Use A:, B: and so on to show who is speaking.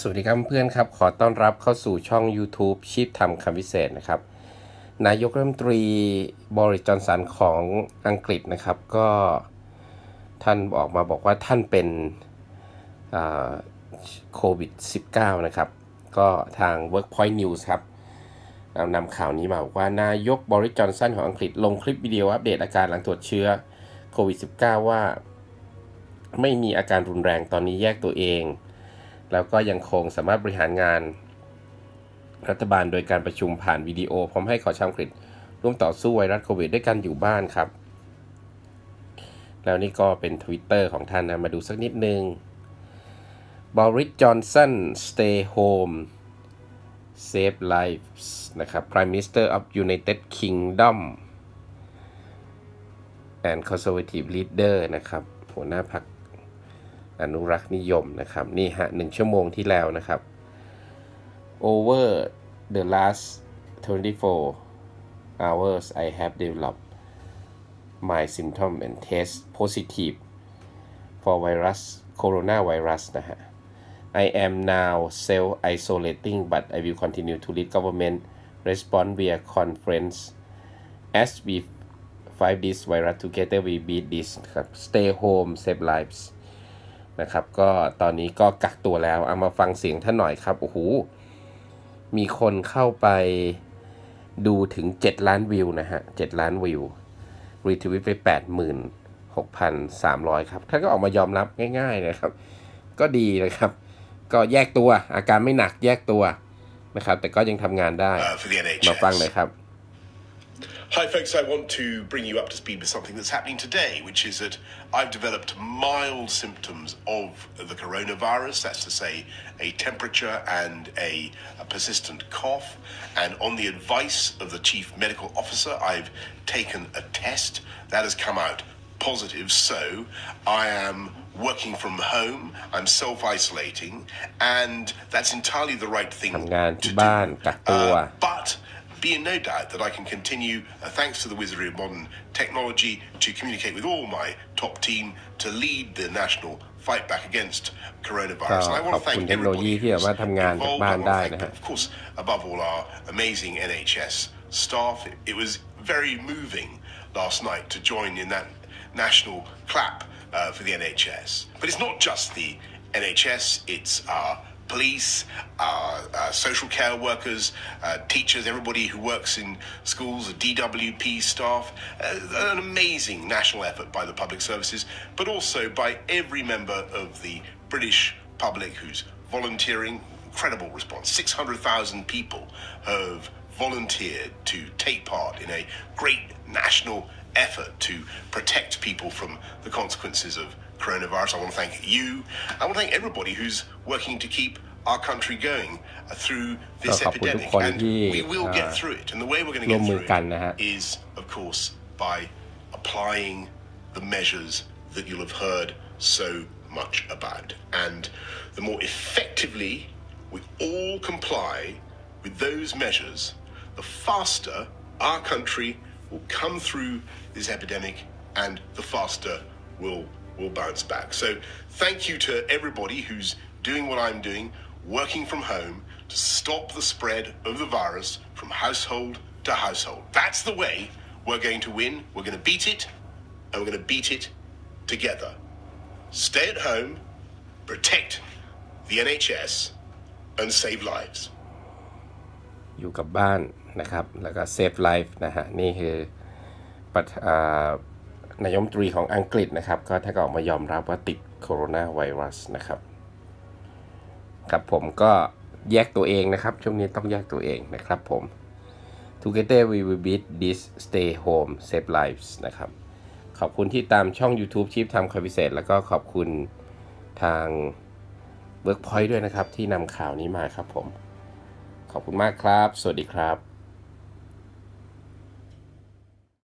A: สวัสดีครับเพื่อนครับ ขอต้อนรับเข้าสู่ช่อง YouTube ชีพทำคำพิเศษนะครับ นายกรัฐมนตรีบริจอนสันของอังกฤษนะครับ ก็ท่านออกมาบอกว่าท่านเป็นโควิด -19 นะครับ ก็ทาง Workpoint News ครับเอานำข่าวนี้มาบอกว่านายกบริจอนสันของอังกฤษลงคลิปวิดีโออัปเดตอาการหลังตรวจเชื้อโควิด -19 ว่า ไม่มีอาการรุนแรงตอนนี้แยกตัวเอง แล้วก็ยังคงสามารถบริหารงาน รัฐบาลโดยการประชุมผ่านวิดีโอ พร้อมให้ขอชาวอังกฤษร่วมต่อสู้ไวรัสโควิดด้วยกันอยู่บ้านครับ แล้วนี่ก็เป็นทวิตเตอร์ของท่านนะ มาดูสักนิดนึงบริสจอนสัน stay home save lives นะครับ Prime Minister of United Kingdom and Conservative Leader นะครับ หัวหน้าพรรค อนุรักษ์นิยมนะครับ นี่ฮะหนึ่งชั่วโมงที่แล้วนะครับ over the last 24 hours I have developed my symptom and test positive for virus coronavirus นะฮะ I am now self isolating but I will continue to lead government response via conference as we fight this virus together we beat this stay home save lives นะครับ ก็ตอนนี้ก็กักตัวแล้ว เอามาฟังเสียงท่านหน่อยครับ โอ้โห มีคนเข้าไปดูถึง 7 ล้านวิวนะฮะ 7 ล้านวิว รีทวิตไป 86,300 ครับ ท่านก็ออกมายอมรับง่ายๆนะครับ ก็ดีนะครับ ก็แยกตัวอาการไม่หนักแยกตัวนะครับ แต่ก็ยังทำงานได้
B: uh, for the NHS.
A: มาฟังหน่อยครับ
B: Hi, folks. I want to bring you up to speed with something that's happening today, which is that I've developed mild symptoms of the coronavirus. That's to say, a temperature and a, a, persistent cough. And on the advice of the chief medical officer, I've taken a test that has come out positive. So I am working from home, I'm self isolating, and that's entirely the right thing to do. Uh, but be in no doubt that I can continue, uh, thanks to the wizardry of modern technology, to communicate with all my top team to lead the national fight back against coronavirus. And I want to thank everybody involved. Of course, above all, our amazing NHS staff. It was very moving last night to join in that national clap uh, for the NHS. But it's not just the NHS, it's our police, our, our social care workers, uh, teachers, everybody who works in schools, the DWP staff. Uh, an amazing national effort by the public services, but also by every member of the British public who's volunteering. Incredible response. 600,000 people have volunteered to take part in a great national effort to protect people from the consequences of coronavirus. I want to thank you. I want to thank everybody who's working to keep our country going uh, through this epidemic. And we will get through it. And the way we're going to get through it is, of course, by applying the measures that you'll have heard so much about. And the more effectively we all comply with those measures, the faster our country will come through this epidemic and the faster we'll we'll bounce back. So thank you to everybody who's doing what I'm doing, working from home to stop the spread of the virus from household to household. That's the way we're going to win. We're going to beat it, and we're going to beat it together. Stay at home, protect the NHS, and save lives.
A: อยู่กับบ้านนะครับ แล้วก็เซฟไลฟ์นะฮะ นี่คือประธอ่า นายมตรีของอังกฤษนะครับ ก็ท่าก็ออกมายอมรับว่าติดโคโรนาไวรัสนะครับครับผมก็แยกตัวเองนะครับ ช่วงนี้ต้องแยกตัวเองนะครับผม Together we will beat this stay home save lives นะครับ ขอบคุณที่ตามช่อง YouTube ชีพทำคอยพิเศษ แล้วก็ขอบคุณทาง Workpoint ด้วยนะครับ ที่นำข่าวนี้มาครับผม ขอบคุณมากครับ สวัสดีครับ